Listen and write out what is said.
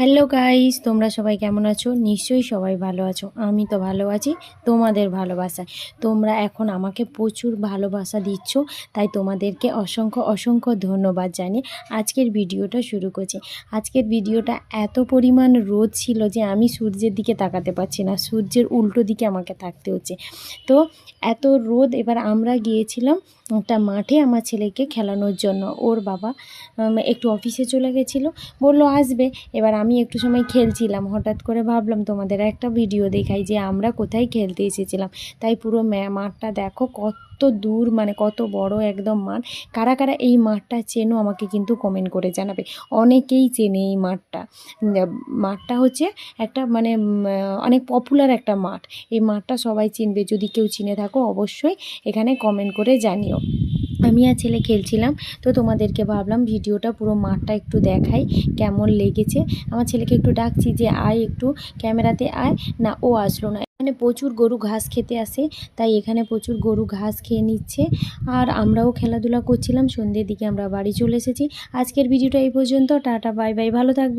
Hello guys, তোমরা সবাই কেমন আছো? নিশ্চয়ই সবাই ভালো আছো। আমি তো ভালো আছি, তোমাদের ভালোবাসায়। তোমরা এখন আমাকে প্রচুর ভালোবাসা দিচ্ছ, তাই তোমাদেরকে অসংখ্য অসংখ্য ধন্যবাদ জানিয়ে আজকের ভিডিওটা শুরু করছি। আজকের ভিডিওটা এত পরিমাণ রোদ ছিল যে আমি সূর্যের দিকে তাকাতে পারছি না, সূর্যের উল্টো দিকে আমাকে থাকতে হচ্ছে। তো এত রোদ, এবার আমরা গিয়েছিলাম একটা মাঠে আমার ছেলেকে খেলানোর জন্য। ওর বাবা একটু অফিসে চলে গেছিল, বলল আসবে। এবার আমি একটু সময় খেলছিলাম, হঠাৎ করে ভাবলাম তোমাদের একটা ভিডিও দেখাই যে আমরা কোথায় খেলতে এসেছিলাম। তাই পুরো মাঠটা দেখো কত দূর মানে কত বড় একদম মাঠ। কারা কারা এই মাঠটা চেনো আমাকে কিন্তু কমেন্ট করে জানাবে। অনেকেই চেনে এই মাঠটা। মাঠটা হচ্ছে একটা মানে অনেক পপুলার একটা মাঠ। এই মাঠটা সবাই চিনবে। যদি কেউ চিনে থাকো অবশ্যই এখানে কমেন্ট করে জানিও। আমি আর ছেলে খেলছিলাম, তো তোমাদেরকে ভাবলাম ভিডিওটা পুরো মাঠটা একটু দেখাই কেমন লেগেছে। আমার ছেলেকে একটু ডাকছি যে আয় একটু, ক্যামেরাতে আয়। না, ও আসলো না। এখানে প্রচুর গরু ঘাস খেতে আসে, তাই এখানে প্রচুর গরু ঘাস খেয়ে নিচ্ছে। আর আমরাও খেলাধুলা করছিলাম, সন্ধ্যের দিকে আমরা বাড়ি চলে এসেছি। আজকের ভিডিওটা এই পর্যন্ত, টাটা, বাই বাই, ভালো থাকবে